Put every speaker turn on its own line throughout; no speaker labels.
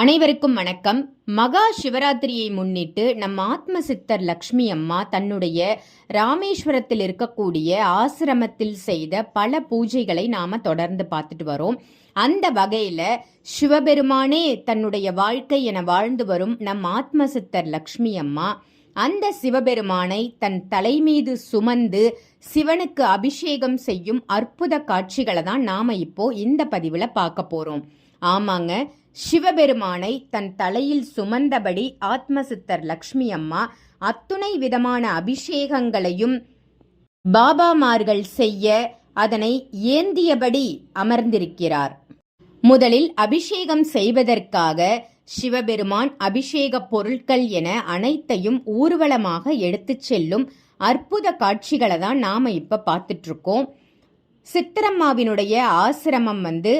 அனைவருக்கும் வணக்கம். மகா சிவராத்திரியை முன்னிட்டு நம் ஆத்ம சித்தர் லக்ஷ்மி அம்மா தன்னுடைய ராமேஸ்வரத்தில் இருக்கக்கூடிய ஆசிரமத்தில் செய்த பல பூஜைகளை நாம தொடர்ந்து பார்த்துட்டு வரோம். அந்த வகையில சிவபெருமானே தன்னுடைய வாழ்க்கை என வாழ்ந்து வரும் நம் ஆத்ம சித்தர் லக்ஷ்மி அம்மா அந்த சிவபெருமானை தன் தலை மீது சுமந்து சிவனுக்கு அபிஷேகம் செய்யும் அற்புத காட்சிகளை தான் நாம இப்போ இந்த பதிவில் பார்க்க போறோம். ஆமாங்க சிவபெருமானை தன் தலையில் சுமந்தபடி ஆத்மசித்தர் லக்ஷ்மி அம்மா அத்துணை விதமான அபிஷேகங்களையும் பாபாமார்கள் செய்ய அதனை ஏந்தியபடி அமர்ந்திருக்கிறார். முதலில் அபிஷேகம் செய்வதற்காக சிவபெருமான் அபிஷேக பொருட்கள் என அனைத்தையும் ஊர்வலமாக எடுத்துச் செல்லும் அற்புத காட்சிகளை தான் நாம இப்ப பார்த்துட்டு இருக்கோம். சித்தரம்மாவினுடைய ஆசிரமம் வந்து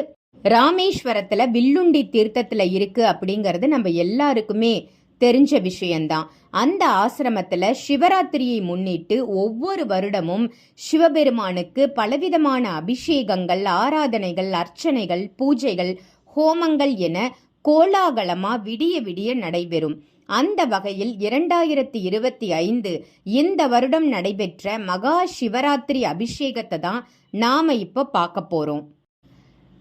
ராமேஸ்வரத்துல வில்லுண்டி தீர்த்தத்துல இருக்கு அப்படிங்கிறது நம்ம எல்லாருக்குமே தெரிஞ்ச விஷயம்தான். அந்த ஆசிரமத்தில் சிவராத்திரியை முன்னிட்டு ஒவ்வொரு வருடமும் சிவபெருமானுக்கு பலவிதமான அபிஷேகங்கள் ஆராதனைகள் அர்ச்சனைகள் பூஜைகள் ஹோமங்கள் என கோலாகலமாக விடிய விடிய நடைபெறும். அந்த வகையில் இரண்டாயிரத்தி இருபத்தி ஐந்து இந்த வருடம் நடைபெற்ற மகா சிவராத்திரி அபிஷேகத்தை தான் நாம இப்போ பார்க்க போகிறோம்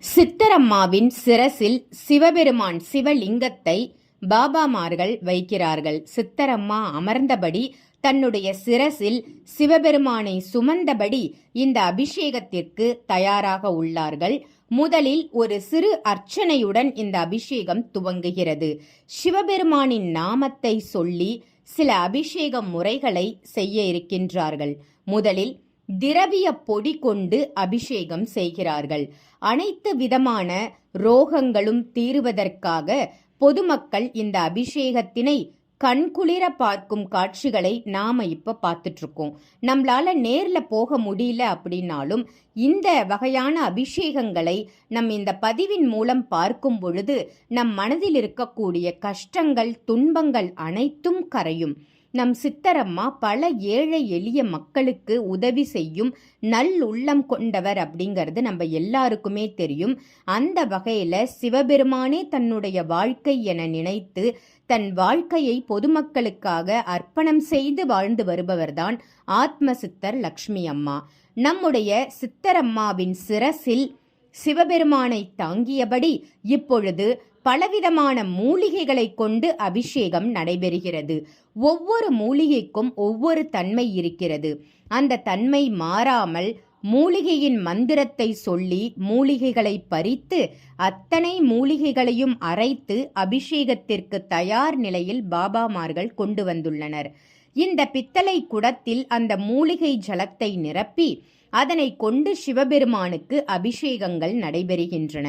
சித்தரம்மாவின் சிரசில் சிவபெருமான் சிவலிங்கத்தை பாபாமார்கள் வைக்கிறார்கள். சித்தரம்மா அமர்ந்தபடி தன்னுடைய சிரசில் சிவபெருமானை சுமந்தபடி இந்த அபிஷேகத்திற்கு தயாராக உள்ளார்கள். முதலில் ஒரு சிறு அர்ச்சனையுடன் இந்த அபிஷேகம் துவங்குகிறது. சிவபெருமானின் நாமத்தை சொல்லி சில அபிஷேக முறைகளை செய்ய இருக்கின்றார்கள். முதலில் திரவிய பொடி கொண்டு அபிஷேகம் செய்கிறார்கள். அனைத்து விதமான ரோகங்களும் தீருவதற்காக பொதுமக்கள் இந்த அபிஷேகத்தினை கண்குளிர பார்க்கும் காட்சிகளை நாம இப்ப பார்த்துட்டு இருக்கோம் நம்மளால நேர்ல போக முடியல அப்படின்னாலும் இந்த வகையான அபிஷேகங்களை நம் இந்த பதிவின் மூலம் பார்க்கும் பொழுது நம் மனதில் இருக்கக்கூடிய கஷ்டங்கள் துன்பங்கள் அனைத்தும் கரையும். நம் சித்தரம்மா பல ஏழை எளிய மக்களுக்கு உதவி செய்யும் நல் உள்ளம் கொண்டவர் அப்படிங்கிறது நம்ம எல்லாருக்குமே தெரியும். அந்த வகையில் சிவபெருமானே தன்னுடைய வாழ்க்கை என நினைத்து தன் வாழ்க்கையை பொதுமக்களுக்காக அர்ப்பணம் செய்து வாழ்ந்து வருபவர்தான் ஆத்ம சித்தர் லக்ஷ்மி அம்மா. நம்முடைய சித்தரம்மாவின் சிரசில் சிவபெருமானை தாங்கியபடி இப்பொழுது பலவிதமான மூலிகைகளை கொண்டு அபிஷேகம் நடைபெறுகிறது. ஒவ்வொரு மூலிகைக்கும் ஒவ்வொரு தன்மை இருக்கிறது. அந்த தன்மை மாறாமல் மூலிகையின் மந்திரத்தை சொல்லி மூலிகைகளை பறித்து அத்தனை மூலிகைகளையும் அரைத்து அபிஷேகத்திற்கு தயார் நிலையில் பாபாமார்கள் கொண்டு வந்துள்ளனர். இந்த பித்தளை குடத்தில் அந்த மூலிகை ஜலத்தை நிரப்பி அதனை கொண்டு சிவபெருமானுக்கு அபிஷேகங்கள் நடைபெறுகின்றன.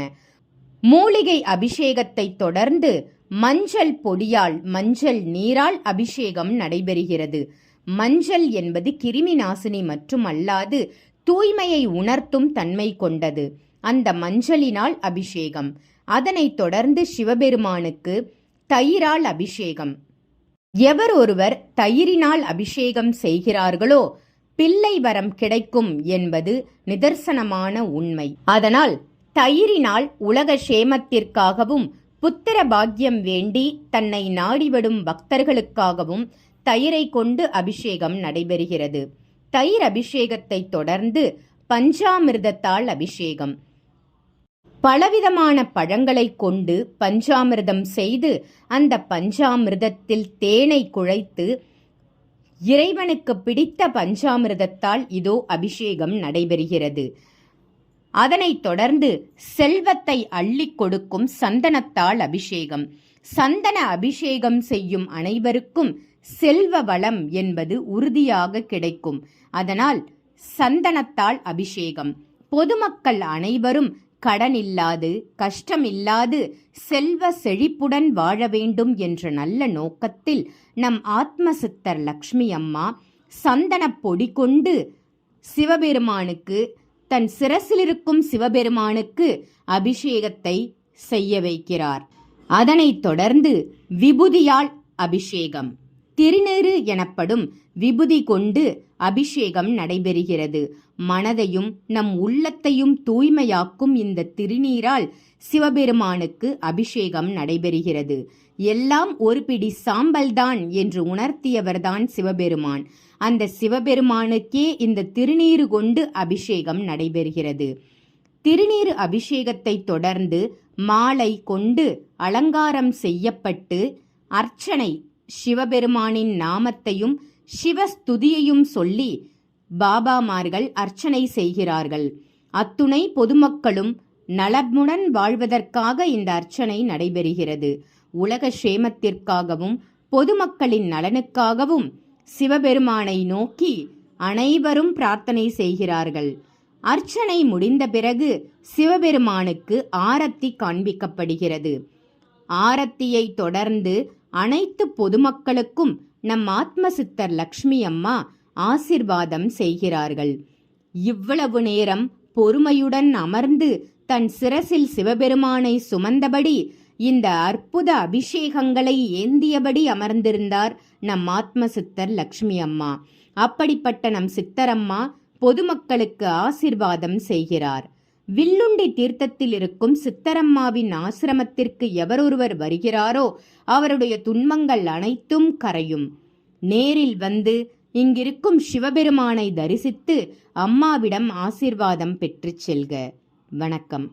மூலிகை அபிஷேகத்தை தொடர்ந்து மஞ்சள் பொடியால் மஞ்சள் நீரால் அபிஷேகம் நடைபெறுகிறது. மஞ்சள் என்பது கிருமி நாசினி மற்றும் அல்லாது தூய்மையை உணர்த்தும் தன்மை கொண்டது. அந்த மஞ்சளினால் அபிஷேகம். அதனைத் தொடர்ந்து சிவபெருமானுக்கு தயிரால் அபிஷேகம். எவர் ஒருவர் தயிரினால் அபிஷேகம் செய்கிறார்களோ பிள்ளை வரம் கிடைக்கும் என்பது நிதர்சனமான உண்மை. அதனால் தயிரினால் உலக சேமத்திற்காகவும் புத்திர பாக்கியம் வேண்டி தன்னை நாடிவிடும் பக்தர்களுக்காகவும் தயிரை கொண்டு அபிஷேகம் நடைபெறுகிறது. தயிர் அபிஷேகத்தை தொடர்ந்து பஞ்சாமிர்தத்தால் அபிஷேகம். பலவிதமான பழங்களை கொண்டு பஞ்சாமிர்தம் செய்து அந்த பஞ்சாமிர்தத்தில் தேனை குழைத்து இறைவனுக்கு பிடித்த பஞ்சாமிர்தத்தால் இதோ அபிஷேகம் நடைபெறுகிறது. அதனைத் தொடர்ந்து செல்வத்தை அள்ளி கொடுக்கும் சந்தனத்தால் அபிஷேகம். சந்தன அபிஷேகம் செய்யும் அனைவருக்கும் செல்வ வளம் என்பது உறுதியாக கிடைக்கும். அதனால் சந்தனத்தால் அபிஷேகம். பொதுமக்கள் அனைவரும் கடனில்லாது கஷ்டமில்லாது செல்வ செழிப்புடன் வாழ வேண்டும் என்ற நல்ல நோக்கத்தில் நம் ஆத்மசித்தர் லக்ஷ்மி அம்மா சந்தன பொடி கொண்டு சிவபெருமானுக்கு தன் சிரசில் இருக்கும் சிவபெருமானுக்கு அபிஷேகத்தை செய்ய வைக்கிறார். அதனைத் தொடர்ந்து விபுதியால் அபிஷேகம். திருநீறு எனப்படும் விபூதி கொண்டு அபிஷேகம் நடைபெறுகிறது. மனதையும் நம் உள்ளத்தையும் தூய்மையாக்கும் இந்த திருநீரால் சிவபெருமானுக்கு அபிஷேகம் நடைபெறுகிறது. எல்லாம் ஒரு பிடி சாம்பல்தான் என்று உணர்த்தியவர்தான் சிவபெருமான். அந்த சிவபெருமானுக்கே இந்த திருநீறு கொண்டு அபிஷேகம் நடைபெறுகிறது. திருநீறு அபிஷேகத்தை தொடர்ந்து மாலை கொண்டு அலங்காரம் செய்யப்பட்டு அர்ச்சனை சிவபெருமானின் நாமத்தையும் சிவஸ்துதியையும் சொல்லி பாபாமார்கள் அர்ச்சனை செய்கிறார்கள். அத்துணை பொதுமக்களும் நலமுடன் வாழ்வதற்காக இந்த அர்ச்சனை நடைபெறுகிறது. உலக சேமத்திற்காகவும் பொதுமக்களின் நலனுக்காகவும் சிவபெருமானை நோக்கி அனைவரும் பிரார்த்தனை செய்கிறார்கள். அர்ச்சனை முடிந்த பிறகு சிவபெருமானுக்கு ஆரத்தி காண்பிக்கப்படுகிறது. ஆரத்தியை தொடர்ந்து அனைத்து பொதுமக்களுக்கும் நம் ஆத்மசித்தர் லக்ஷ்மி அம்மா ஆசிர்வாதம் செய்கிறார்கள். இவ்வளவு நேரம் பொறுமையுடன் அமர்ந்து தன் சிரசில் சிவபெருமானை சுமந்தபடி இந்த அற்புத அபிஷேகங்களை ஏந்தியபடி அமர்ந்திருந்தார் நம் ஆத்மசித்தர் லக்ஷ்மி அம்மா. அப்படிப்பட்ட நம் சித்தரம்மா பொதுமக்களுக்கு ஆசிர்வாதம் செய்கிறார். வில்லுண்டி தீர்த்தத்தில் இருக்கும் சித்தரம்மாவின் ஆசிரமத்திற்கு எவரொருவர் வருகிறாரோ அவருடைய துன்பங்கள் அனைத்தும் கரையும். நேரில் வந்து இங்கிருக்கும் சிவபெருமானை தரிசித்து அம்மாவிடம் ஆசிர்வாதம் பெற்றுச் செல்க. வணக்கம்.